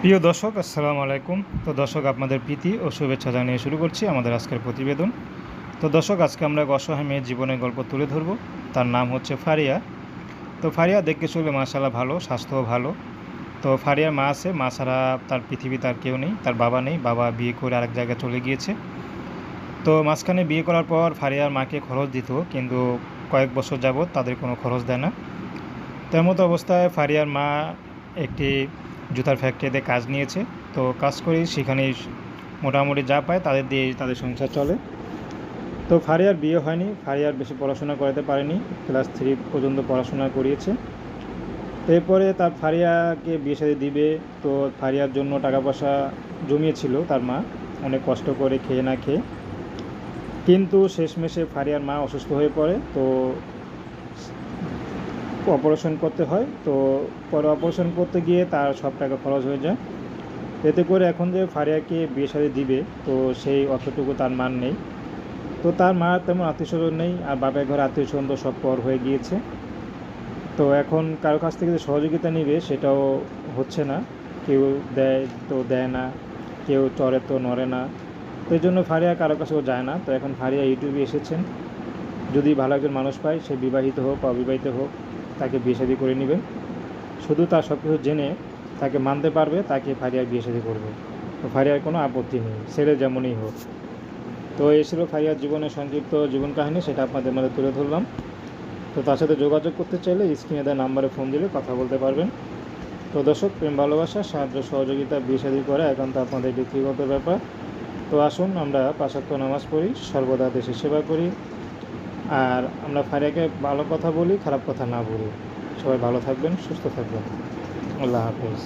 প্রিয় দর্শক, আসসালামু আলাইকুম। তো দর্শক, আপনাদের প্রীতি ও শুভেচ্ছা জানিয়ে শুরু করছি আমাদের আজকের প্রতিবেদন। তো দর্শক, আজকে আমরা এক অসহায় মেয়ের জীবনের গল্প তুলে ধরব। তার নাম হচ্ছে ফারিয়া। তো ফারিয়া দেখতে চলে মাশাল্লাহ ভালো, স্বাস্থ্যও ভালো। তো ফারিয়ার মা আছে, মা ছাড়া তার পৃথিবী তার কেউ নেই, তার বাবা নেই। বাবা বিয়ে করে আরেক জায়গায় চলে গিয়েছে। তো মাঝখানে বিয়ে করার পর ফারিয়ার মাকে খরচ দিত, কিন্তু কয়েক বছর যাবৎ তাদের কোনো খরচ দেয় না। তার মতো অবস্থায় ফারিয়ার মা একটি জুতার ফ্যাক্টরিতে কাজ নিয়েছে। তো কাজ করি সেখানেই মোটামুটি যা পায় তাদের দিয়ে তাদের সংসার চলে। তো ফারিয়ার বিয়ে হয়নি, ফারিয়ার বেশি পড়াশোনা করাতে পারেনি, ক্লাস থ্রি পর্যন্ত পড়াশোনা করিয়েছে। এরপরে তার ফারিয়াকে বিয়ে সাথে দিবে, তো ফারিয়ার জন্য টাকা পয়সা জমিয়েছিল তার মা, অনেক কষ্ট করে খেয়ে না খেয়ে। কিন্তু শেষমেশে ফারিয়ার মা অসুস্থ হয়ে পড়ে, তো অপারেশন করতে হয়। তো পরে অপারেশন করতে গিয়ে তার সব টাকা খরচ হয়ে যায়। এতে করে এখন যে ফারিয়াকে বিয়ে সাথে দিবে, তো সেই অতটুকু তার মান নেই। তো তার মা তেমন আত্মীয় স্বজন নেই, আর বাপের ঘরে আত্মীয় স্বজন সব পর হয়ে গিয়েছে। তো এখন কারও কাছ থেকে যে সহযোগিতা নিবে, সেটাও হচ্ছে না। কেউ দেয় তো দেয় না, কেউ চড়ে তো নড়ে না। তো এই জন্য ফারিয়া কারও কাছেও যায় না। তো এখন ফারিয়া ইউটিউবে এসেছেন। যদি ভালো একজন মানুষ পায়, সে বিবাহিত হোক অবিবাহিত হোক তাকে বিয়ে শাদী করে নেবেন। শুধু তার সব কিছু জেনে তাকে মানতে পারবে, তাকে ফারিয়ার বিয়ে শাদী করবে। তো ফারিয়ার কোনো আপত্তি নেই, ছেলে যেমনই হোক। তো এই ছিল ফারিয়ার জীবনের সংক্ষিপ্ত জীবন কাহিনী, সেটা আপনাদের মধ্যে তুলে ধরলাম। তো তার সাথে যোগাযোগ করতে চাইলে স্ক্রিনে দেওয়া নাম্বারে ফোন দিলে কথা বলতে পারবেন। তো দর্শক, প্রেম, ভালোবাসা, সাহায্য, সহযোগিতা, বিয়ে শাদী করা একান্ত আপনাদের ব্যক্তিগত ব্যাপার। তো আসুন আমরা পাশাত্য নামাজ পড়ি, সর্বদা দেশের সেবা করি। আর আমরা ফারিয়াকে ভালো কথা বলি, খারাপ কথা না বলি। সবাই ভালো থাকবেন, সুস্থ থাকবেন। আল্লাহ হাফেজ।